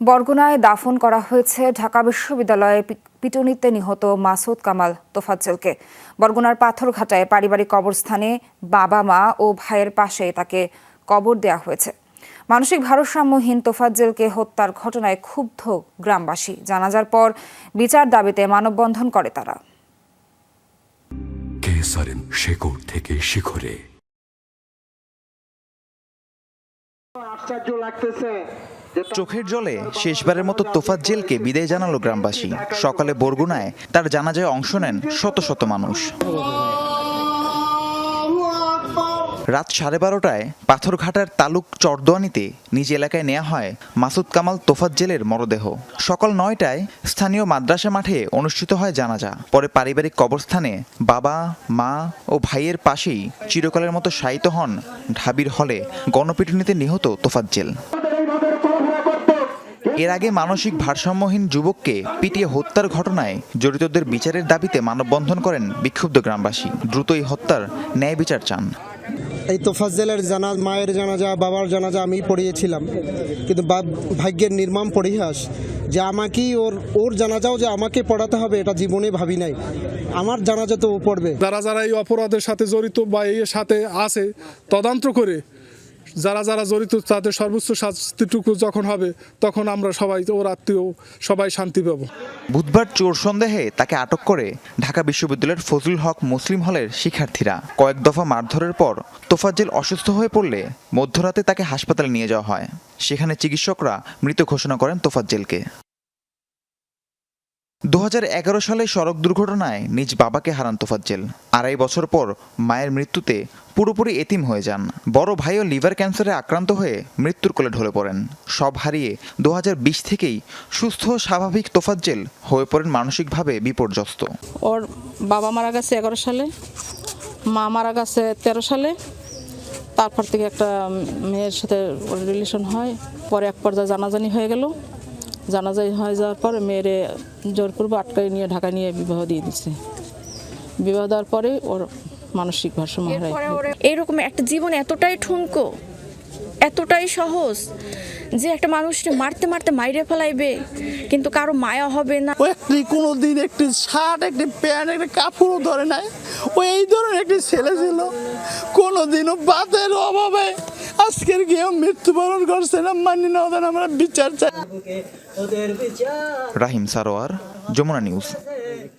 বরগুনায় দাফন করা হয়েছে ঢাকা বিশ্ববিদ্যালয়ে পিটুনিতে নিহত মাসুদ কামাল তোফাজ্জলকে। বরগুনার পাথরঘাটায় পারিবারিক কবরস্থানে বাবা মা ও ভাইয়ের পাশে তাকে কবর দেওয়া হয়েছে। মানসিক ভারসাম্যহীন তোফাজ্জেলকে হত্যার ঘটনায় ক্ষুব্ধ গ্রামবাসী। জানাজার পর বিচার দাবিতে মানববন্ধন করে তারা। শেকড় থেকে শিখরে। আশ্চর্য লাগতেছে। চোখের জলে শেষবারের মতো তোফাজ্জেলকে বিদায় জানালো গ্রামবাসী। সকালে বরগুনায় তার জানাজায় অংশ নেন শত শত মানুষ। রাত সাড়ে বারোটায় পাথরঘাটার তালুক চরদোয়ানিতে নিজ এলাকায় নেওয়া হয় মাসুদ কামাল তোফাজ্জেলের মরদেহ। সকাল নয়টায় স্থানীয় মাদ্রাসা মাঠে অনুষ্ঠিত হয় জানাজা। পরে পারিবারিক কবরস্থানে বাবা, মা ও ভাইয়ের পাশেই চিরকালের মতো শায়িত হন ঢাবির হলে গণপিটুনিতে নিহত তোফাজ্জেল এর আগে মানসিক ভারসাম্যহীন যুবককে পিটিয়ে হত্যার ঘটনায় জড়িতদের বিচারের দাবিতে মানববন্ধন করেন বিক্ষুব্ধ গ্রামবাসী। দ্রুত এই হত্যার ন্যায় বিচার চান। এই তোফাজ্জেলের জানা মায়ের জানাজা বাবার জানাজা আমি পড়িয়েছিলাম। কিন্তু ভাগ্যের নির্মম পরিহাস যে আমাকেই ওর ওর জানাজাও যে আমাকে পড়াতে হবে এটা জীবনে ভাবি নাই। আমার জানাজা তো ও পড়বে। যারা যারা এই অপরাধের সাথে জড়িত বা এর সাথে আছে তদন্ত করে যারা যারা জড়িত তাদের সর্বোচ্চ শাস্তিটুকু যখন হবে, তখন আমরা সবাই, ওর আত্মীয়, সবাই শান্তি পাব। বুধবার চোর সন্দেহে তাকে আটক করে ঢাকা বিশ্ববিদ্যালয়ের ফজলুল হক মুসলিম হলের শিক্ষার্থীরা। কয়েক দফা মারধরের পর তোফাজ্জেল অসুস্থ হয়ে পড়লে মধ্যরাতে তাকে হাসপাতালে নিয়ে যাওয়া হয়। সেখানে চিকিৎসকরা মৃত ঘোষণা করেন তোফাজ্জেলকে। দু হাজার এগারো সালে সড়ক দুর্ঘটনায় নিজ বাবাকে হারান তোফাজ্জেল। আড়াই বছর পর মায়ের মৃত্যুতে পুরোপুরি এতিম হয়ে যান। বড় ভাইও লিভার ক্যান্সারে আক্রান্ত হয়ে মৃত্যুর কোলে ঢলে পড়েন। সব হারিয়ে দু হাজার বিশ থেকেই সুস্থ স্বাভাবিক তোফাজ্জেল হয়ে পড়েন মানসিকভাবে বিপর্যস্ত। ওর বাবা মারা গেছে এগারো সালে, মা মারা গেছে তেরো সালে। তারপর থেকে একটা মেয়ের সাথে রিলেশন হয়। পরে এক পর্যায়ে জানাজানি হয়ে গেল। জানাজানি হয়ে যাওয়ার পরে মেয়েরে জোরপূর্ব আটকায় নিয়ে ঢাকা নিয়ে বিবাহ দিয়ে দিচ্ছে বিবাহ দেওয়ার পরে ওর মানসিক ভারসাম্য হারায়। এরকম একটা জীবন এতটাই ঠুনকো এতটাই সহজ যে একটা মানুষকে মারতে মারতে মাইরে ফেলাইবে কিন্তু কারও মায়া হবে না। ও একটি কোনো দিন একটি শার্ট একটি প্যান্ট একটি কাপড়ও ধরে নাই। ও এই ধরনের একটি ছেলে ছিল কোনো দিনও বাতের অভাবে আজকের গিয়ে মৃত্যুবরণ করছে না মানি না ওদের আমরা বিচার চাই। রাহিম সারোয়ার যমুনা নিউজ।